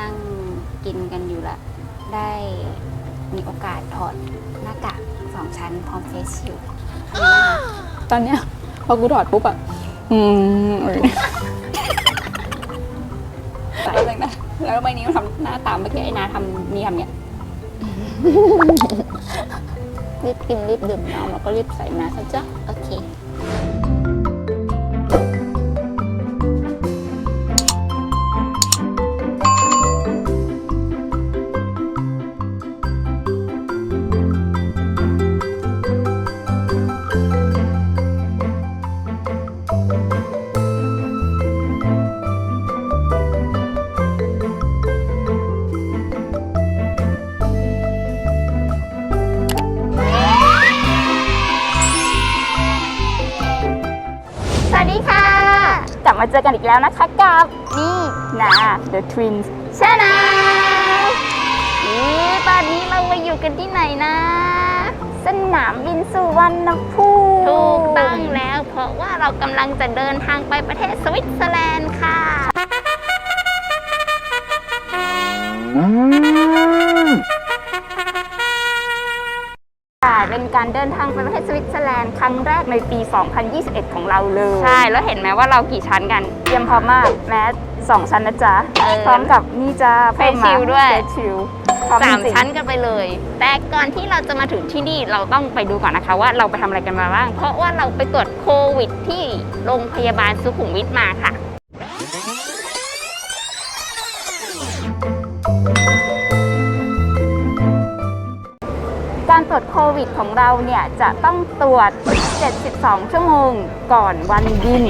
นั่งกินกันอยู่ละได้มีโอกาสถอดหน้ากากสองชั้นพร้อมเฟซชิลด์ตอนเนี้ยพอกูถอดปุ๊บอะอืมเอออะไรนะแล้วใบนี้มันทำหน้าตามเมื่อกี้ไอ้นาทำนี่ทำเนี้ยรีบกินรีบดื่มน้ำแล้วก็รีบใส่มาซะจ้ะโอ เจอกันอีกแล้วนะคะกับนี่นา The Twins ชนะนี่ตอนนี้เรามาอยู่กันที่ไหนนะ สนามบินสุวรรณภูมิถูกต้องแล้ว เพราะว่าเรากำลังจะเดินทางไปประเทศสวิตเซอร์แลนด์ค่ะ เป็นการเดินทางไปประเทศสวิตเซอร์แลนด์ครั้งแรกในปี 2021 ของเราเลยใช่ แล้วเห็นไหมว่าเรากี่ชั้นกัน เตรียมพร้อมมากแม้สองชั้นนะจ๊ะเออพร้อมกับนี่จะเพิ่มมาเฟซชิลด้วย เฟซชิลพร้อมสามจริงๆชั้นกันไปเลย แต่ก่อนที่เราจะมาถึงที่นี่เราต้องไปดูก่อนนะคะว่าเราไปทำอะไรกันมาบ้าง เพราะว่าเราไปตรวจโควิดที่โรงพยาบาลสุขุมวิทมาค่ะ วจโควิดของเราเนี่ยจะต้องตรวจ 72 ชั่วโมงก่อนวันบิน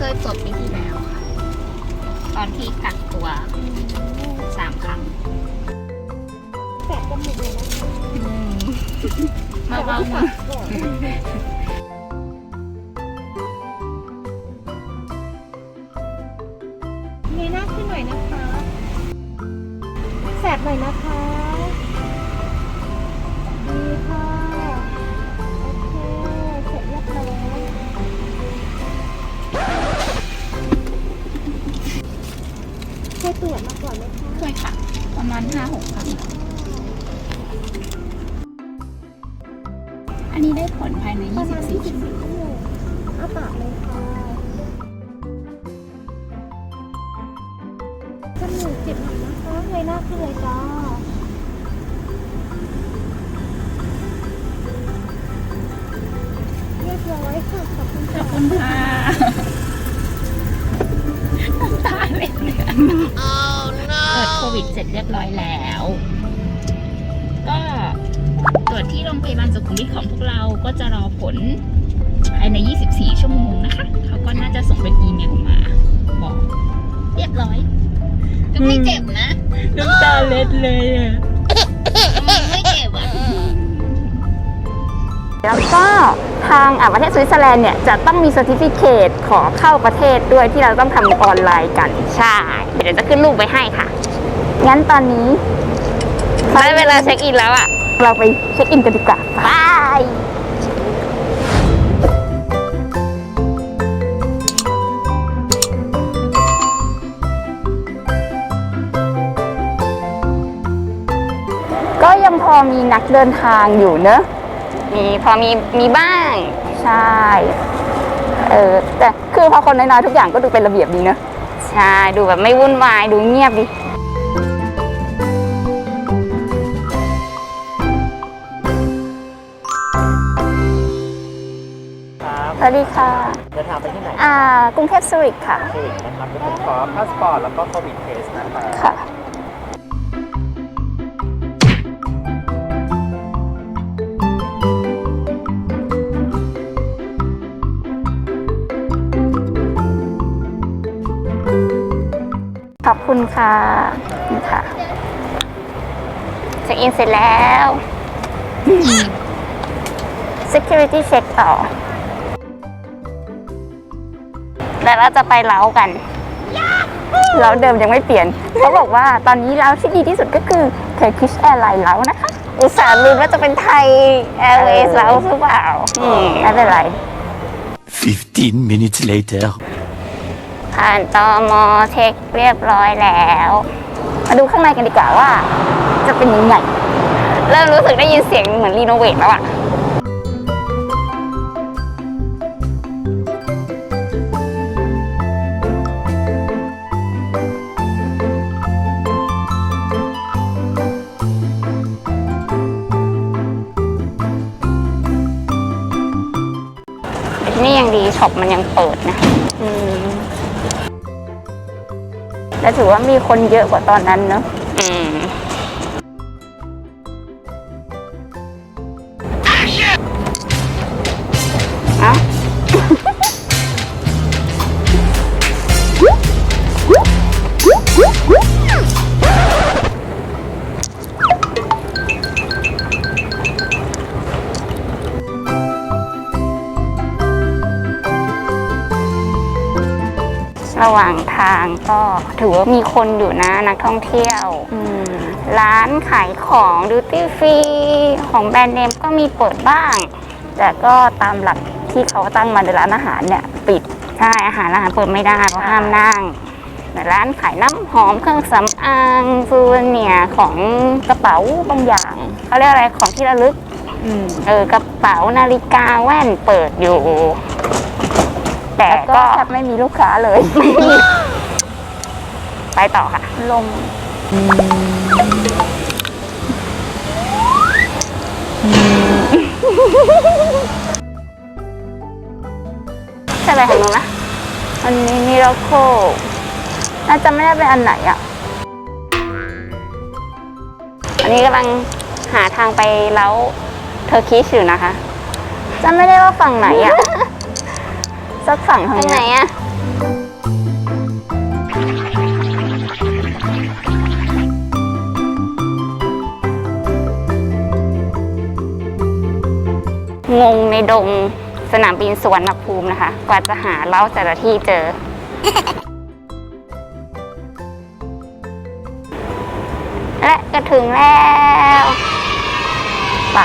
เคยตรวจปีที่แล้วค่ะ ตอนที่กักตัวสามครั้งแสบจมูกเลยนะคะมาเบาแต่มาว่าก่อนเงยหน้าขึ้นหน่อยนะคะ แสบหน่อยนะคะ เคยมาก่อนไหมคะเคยค่ะ ประมาณห้าหกครั้งอันนี้ได้ผลภายในประมาณ24ชั่ชั่วโมงอาปากเลยค่ะจมูกเจ็บหน่อยนะคะเงยหน้าขึ้นเลยจ้า ร็จเรียบร้อยแล้ว ก็ตรวจที่โรงพยาบาลสุขุมวิทของพวกเราก็จะรอผลภายใน 24 ชั่วโมงนะคะ เขาก็น่าจะส่งเป็นอีเมลมา บอก เรียบร้อย ก็ไม่เจ็บนะน้ำตาเล็ดเลยอะไม่เจ็บอะแล้วก็ทางอะประเทศสวิตเซอร์แลนด์เนี่ย จะต้องมี c e r t i f i c a t e ขอเข้าประเทศด้วยที่เราต้องทำออนไลน์กัน ใช่ เดี๋ยวจะขึ้นรูปไว้ให้ค่ะ งั้นตอนนี้ได้เวลาเช็คอินแล้วอะ เราไปเช็คอินกันดีกว่าบายก็ยังพอมีนักเดินทางอยู่เนอะมีพอมีมีบ้าง ใช่ เออแต่คือพอคนน้อยๆทุกอย่างก็ดูเป็นระเบียบดีเนอะใช่ ดูแบบไม่วุ่นวาย ดูเงียบดิ วัสดีค่ะ เดินทางไปที่ไหนอ่ากรุงเทพสุริกค่ะโควิดนะครับเดี๋ยวผมขอพาสปอร์ตแล้วก็โควิดเทสนะครับ ค่ะ ขอบอบคุณค่ะนี่ค่ะเช็คอินเสร็จแล้ว security check ต่อ แล้วเราจะไปเล้ากันเล้าเดิมยังไม่เปลี่ยนเขาบอกว่าตอนนี้เล้าที่ดีที่สุดก็คือ Turkish Airlines เล้านะคะอุตส่าห์ลืมว่าจะเป็นไทย Airways เล้าหรือเปล่าอืมไม่เป็นไร 15 minutes later. ผ่านตอมอเช็คเรียบร้อยแล้ว มาดูข้างในกันดีกว่าว่า จะเป็นยังไงเริ่มรู้สึกได้ยินเสียงเหมือนรีโนเวทแล้วอะ ดีช็อปมันยังเปิดนะอืมและถือว่ามีคนเยอะกว่าตอนนั้นเนอะอืม ว่างทางก็ถือว่ามีคนอยู่นะนักท่องเที่ยวอืมร้านขายของดูตี้ฟรีของแบรนด์เนมก็มีเปิดบ้าง แต่ก็ตามหลักที่เขาตั้งมาในร้านอาหารเนี่ย ปิดใช่อาหารร้านอาหารเปิดไม่ได้เพราะห้ามนั่งแต่ร้านขายน้ำหอมเครื่องสำอางฟูเนียร์ของกระเป๋าบางอย่างเขาเรียกอะไรของที่ระลึกอืมเออกระเป๋านาฬิกาแว่นเปิดอยู่ แต่ก็แทบไม่มีลูกค้าเลย ไปต่อค่ะลมใช่ไปทางนู้นนะอันนี้มิราโคน่าจะไม่ได้เป็นอันไหนอะ อันนี้กำลังหาทางไปเล้าเทอร์คิชอยู่นะคะจำไม่ได้ว่าฝั่งไหนอะ สักฝั่งทางไหนอะงงในดงสนามบินสวนภูมินะคะ กว่าจะหาเล้าแต่ละที่เจอ และก็ถึงแล้วปะ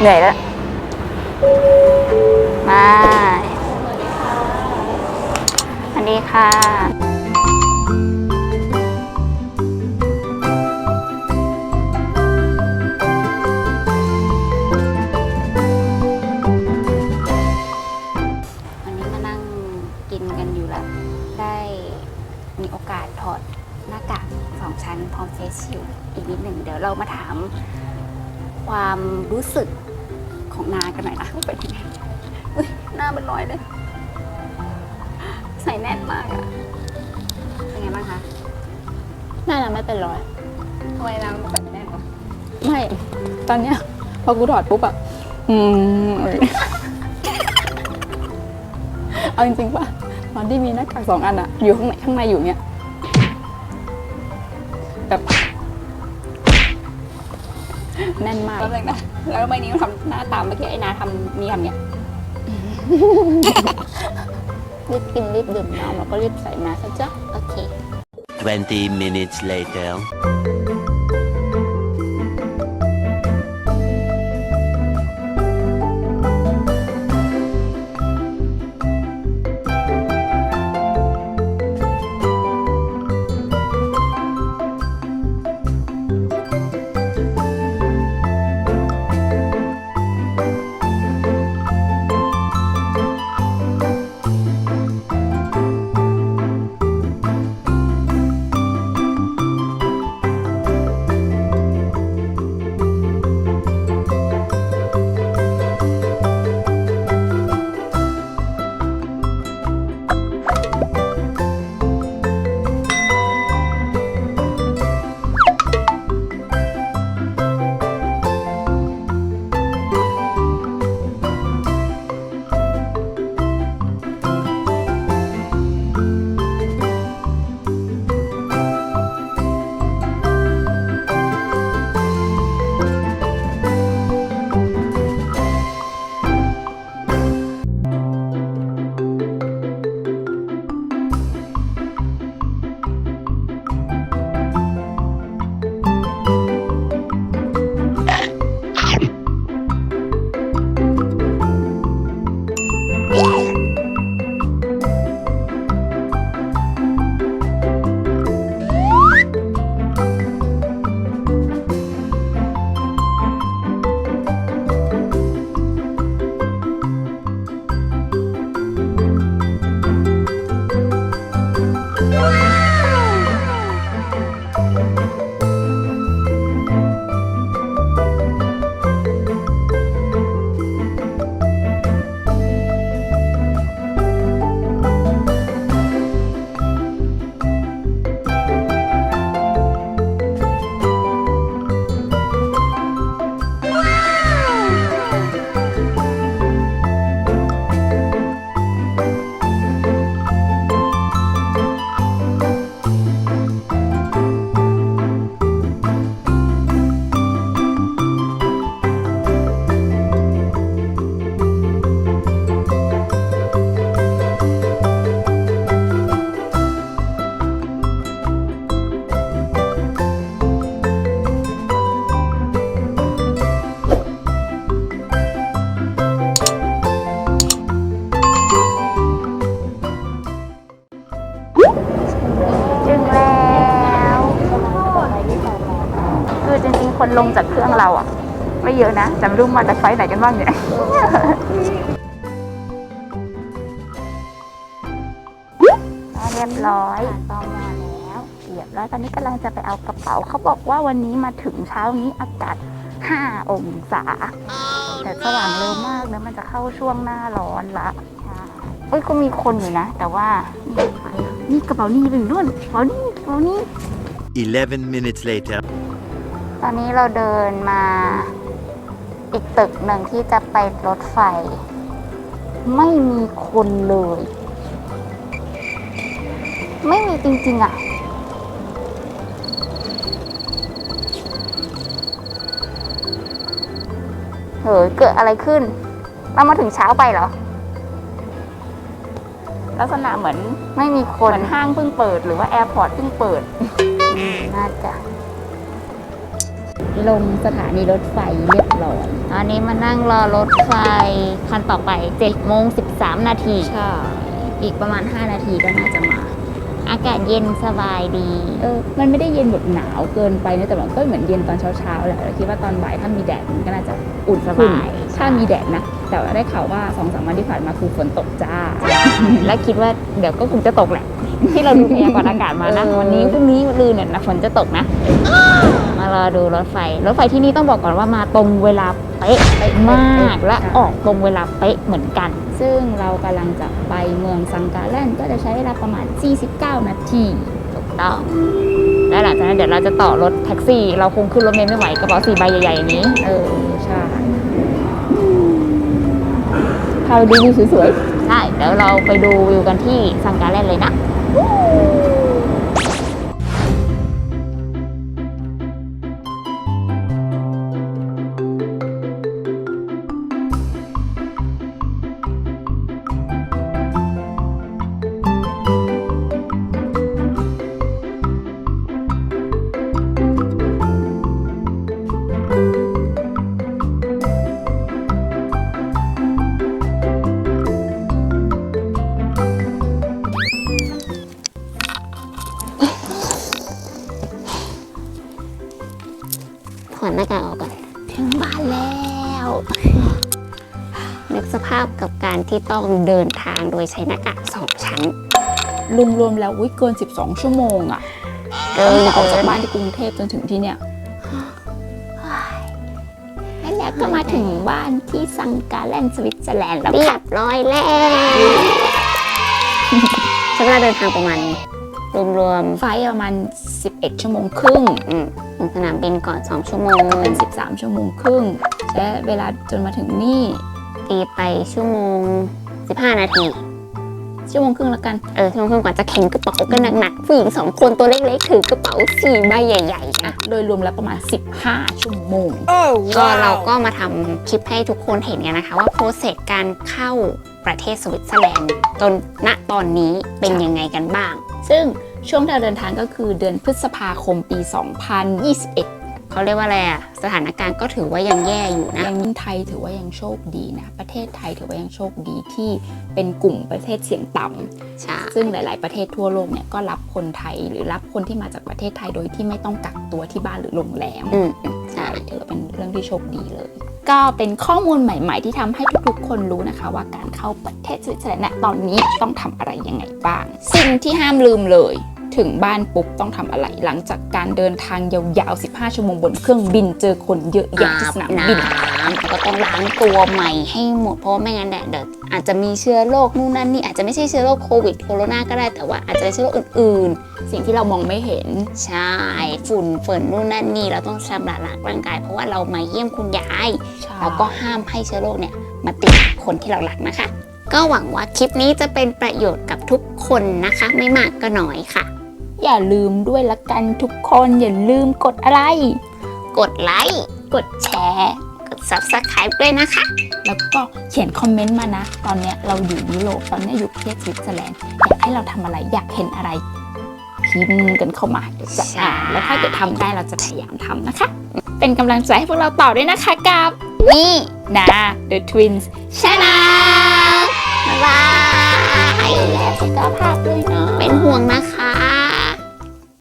เหนื่อยแล้ว มาส วัสดีค่ะวันนี้มานั่งกินกันอยู่แล้วได้มีโอกาสถอดหน้ากากสองชั้นพร้อมเฟซชิลด์อีกนิดหนึ่งเดี๋ยวเรามาถามความรู้สึกของนากันหน่อยนะว่าเป็นยังไงอุ้ยหน้าเป็นรอยเลย แน่นมากอะเป็นไงบ้างคะน่าจะไม่เป็นรอย ทำไมน้ำใส่แน่นวะไม่ ตอนเนี้ย พอกูถอดปุ๊บอะอืมเอ้ยเอาจริงๆป่ะตอนที่มีหน้ากากสองอันอะอยู่ข้างในข้างในอยู่เนี้ยแบบแน่นมาก แล้วเลยนะแล้วทำไมนิ้วทำหน้าตามเมื่อกี้ไอ้นาทำมีทำเนี้ย รีบกินรีบดื่มน้ำแล้วก็รีบใส่มาซะจ้ะโอเค 20 minutes later. เยอะนะแต่ไม่รู้มาจากไฟล์ไหนกันบ้างเนี่ยเรียบร้อยตอมอแล้วเรียบร้อยตอนนี้กำลังจะไปเอากระเป๋าเขาบอกว่าวันนี้มาถึงเช้านี้อากาศ 5 องศา แต่สว่างเร็วมากนะมันจะเข้าช่วงหน้าร้อนละใช่เอ้ยก็มีคนอยู่นะ แต่ว่า นี่นี่กระเป๋านี่ไปอยู่นู่นกระเป๋านี่กระเป๋านี่11 minutes later. ตอนนี้เราเดินมา อีกตึกหนึ่งที่จะไปรถไฟ ไม่มีคนเลย ไม่มีจริงๆอะ เฮ้ยเกิดอะไรขึ้น เรามาถึงเช้าไปเหรอ ลักษณะเหมือนไม่มีคเหนมือนห้างเพิ่งเปิดหรือว่าแอร์พอร์ตเพิ่งเปิดอืมน่าจะ ลงสถานีรถไฟเรียบร้อยตอนนี้มานั่งรอรถไฟคันต่อไป7โมง13นาที ใช่ อีกประมาณ 5 นาทีก็น่าจะมา อากาศเย็นสบายดี เออ มันไม่ได้เย็นแบบหนาวเกินไปนะแต่มันก็เหมือนเย็นตอนเช้าๆแหละเราคิดว่าตอนบ่ายถ้ามีแดดมันก็น่าจะอุ่นสขึ้นบายถ้ามีแดดนะ แต่ว่าได้ข่าวว่าสองสามวันที่ผ่านมาคือฝนตกจ้า และคิดว่าเดี๋ยวก็คงจะตกแหละ ที่เราดูพยากรณ์อากาศมานะเออวันนี้พรุ่งนี้ลืนเนี่ยนะฝนจะตกนะ มารอดูรถไฟ รถไฟที่นี่ต้องบอกก่อนว่ามาตรงเวลาเป๊ะมาก และออกตรงเวลาเป๊ะเหมือนกัน ซึ่งเรากำลังจะไปเมืองซังกาแลนก็จะใช้เวลาประมาณ 49 นาทีถูกต้องและหลังจากนั้นเดี๋ยวเราจะต่อรถแท็กซี่ เราคงขึ้นรถเมล์ไม่ไหวกระเป๋าสี่ใบใหญ่ๆอย่างนี้ เออ ใช่พาไปดูวิวสวยๆ ใช่เดี๋ยวเราไปดูวิวกันที่ซังกาแลนเลยนะ อดหน้ากากออกก่อน ถึงบ้านแล้วนึกสภาพกับการที่ต้องเดินทางโดยใช้หน้ากากสองชั้น รวมๆแล้วอุ้ยเกิน 12 ชั่วโมงอะเกิตั้งนแต่ออกจากบ้านที่กรุงเทพจนถึงที่เนี่ยแล้วก็มาถึงบ้านที่ซังกาแลนด์สวิตเซอร์แลนด์แล้วเรียบร้อยแล้วใช้เวลาเดินทางประมาณ รวมไฟล์ประมาณ 11 ชั่วโมงครึ่งๆอืมถึงสนามบินก่อน 2 ชั่วโมงเป็น 13 ชั่วโมงครึ่งและเวลาจนมาถึงนี่ตีไปชั่วโมง 15 นาที ชั่วโมงครึ่งแล้วกัน เออชั่วโมงครึ่งกว่าจะเข็นกระเป๋ากันหนักๆผู้หญิงสองคนตัวเล็กๆถือกระเป๋าสี่ใบใหญ่ๆอะอะโดยรวมแล้วประมาณ 15 ชั่วโมง ก็เราก็มาทำคลิปให้ทุกคนเห็นกันนะคะ ว่าโปรเซสการเข้า ประเทศสวิตเซอร์แลนด์จนณตอนนี้เป็นยังไงกันบ้าง ซึ่งช่วงเราเดินทางก็คือเดือนพฤษภาคมปี 2021 เขาเรียกว่าอะไรอะสถานการณ์ก็ถือว่ายังแย่อยู่นะยังไทยถือว่ายังโชคดีนะ ประเทศไทยถือว่ายังโชคดีที่เป็นกลุ่มประเทศเสี่ยงต่ำใช่ซึ่งหลาย ๆ ประเทศทั่วโลกเนี่ยก็รับคนไทยหรือรับคนที่มาจากประเทศไทยโดยที่ไม่ต้องกักตัวที่บ้านหรือโรงแรมอืมใช่ใช่ถือว่าเป็นเรื่องที่โชคดีเลย ก็เป็นข้อมูลใหม่ ๆ ที่ทำให้ทุก ๆ คนรู้นะคะ ว่าการเข้าประเทศสวิตเซอร์แลนด์ณตอนนี้ต้องทำอะไรยังไงบ้าง สิ่งที่ห้ามลืมเลย ถึงบ้านปุ๊บต้องทำอะไร หลังจากการเดินทางยาวๆ 15 ชั่วโมงบนเครื่องบินเจอคนเยอะแยะที่สนามบินน้ำก็ต้องล้างตัวใหม่ให้หมดเพราะว่าไม่งั้นเนี่ยเดี๋ยวอาจจะมีเชื้อโรคนู่นนั่นนี่อาจจะไม่ใช่เชื้อโรคโควิดโคโรนาก็ได้แต่ว่าอาจจะเป็นเชื้อโรคอื่นสิ่งที่เรามองไม่เห็นๆใช่ฝุ่นฝนนู่นนั่นนี่เราต้องชำระล้างร่างกาย เพราะว่าเรามาเยี่ยมคุณยายแล้วก็ห้ามให้เชื้อโรคเนี่ยมาติดคนที่เรารักนะคะก็หวังว่าคลิปนี้จะเป็นประโยชน์กับทุกคนนะคะ ไม่มากก็น้อยค่ะ อย่าลืมด้วยละกันทุกคนอย่าลืมกดอะไร กดไลค์ กดแชร์ กด subscribe ด้วยนะคะ แล้วก็เขียนคอมเมนต์มานะ ตอนเนี้ยเราอยู่ยุโรปตอนเนี้ยอยู่ประเทศสวิตเซอร์แลนด์อยากให้เราทำอะไรอยากเห็นอะไรพิมพ์กันเข้ามาเดี๋ยวจะอ่านแล้วถ้าเกิดทำได้เราจะพยายามทำนะคะ เป็นกำลังใจให้พวกเราต่อด้วยนะคะกับนี่นา The Twins ชนะบ๊ายบายและสุขภาพด้วยเนาะเป็นห่วงนะคะ